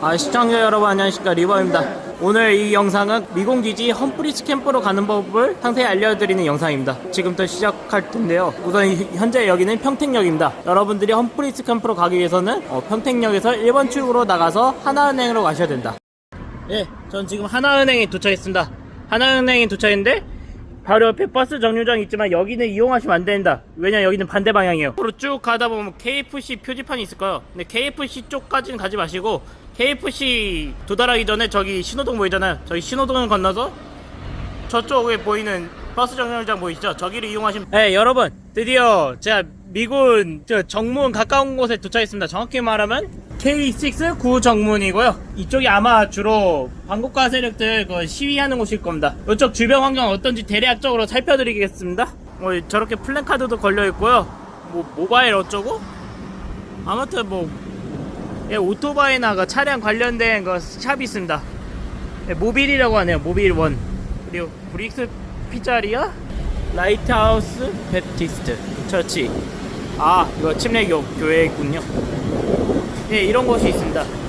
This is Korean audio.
아 시청자 여러분 안녕하십니까. 리버입니다. 오늘 이 영상은 미공기지 험프리스 캠프로 가는 법을 상세히 알려드리는 영상입니다. 지금부터 시작할 텐데요. 우선 이- 현재 여기는 평택역입니다. 여러분들이 험프리스 캠프로 가기 위해서는 어, 평택역에서 1번 출구로 나가서 하나은행으로 가셔야 된다. 예, 전 지금 하나은행에 도착했습니다. 하나은행에 도착했는데 바로 옆에 버스 정류장이 있지만 여기는 이용하시면 안 된다. 왜냐 여기는 반대 방향이에요. 앞으로 쭉 가다 보면 KFC 표지판이 있을 거예요. 근데 KFC 쪽까지는 가지 마시고 KFC 도달하기 전에 저기 신호등 보이잖아요. 저기 신호등을 건너서 저쪽에 보이는 버스 정류장 보이시죠? 저기를 이용하시면 네 여러분 드디어 제가 미군 저 정문 가까운 곳에 도착했습니다 정확히 말하면 K6 구정문이고요 이쪽이 아마 주로 반국가 세력들 그 시위하는 곳일 겁니다 이쪽 주변 환경 어떤지 대략적으로 살펴드리겠습니다 뭐 저렇게 플랜카드도 걸려 있고요 뭐 모바일 어쩌고 아무튼 뭐 예, 오토바이나 그 차량 관련된 그 샵이 있습니다 네, 모빌이라고 하네요. 모빌 원. 그리고 브릭스 피자리아, 라이트하우스 베티스트 처치. 아, 이거 침례교 교회군요. 예, 이런 곳이 있습니다.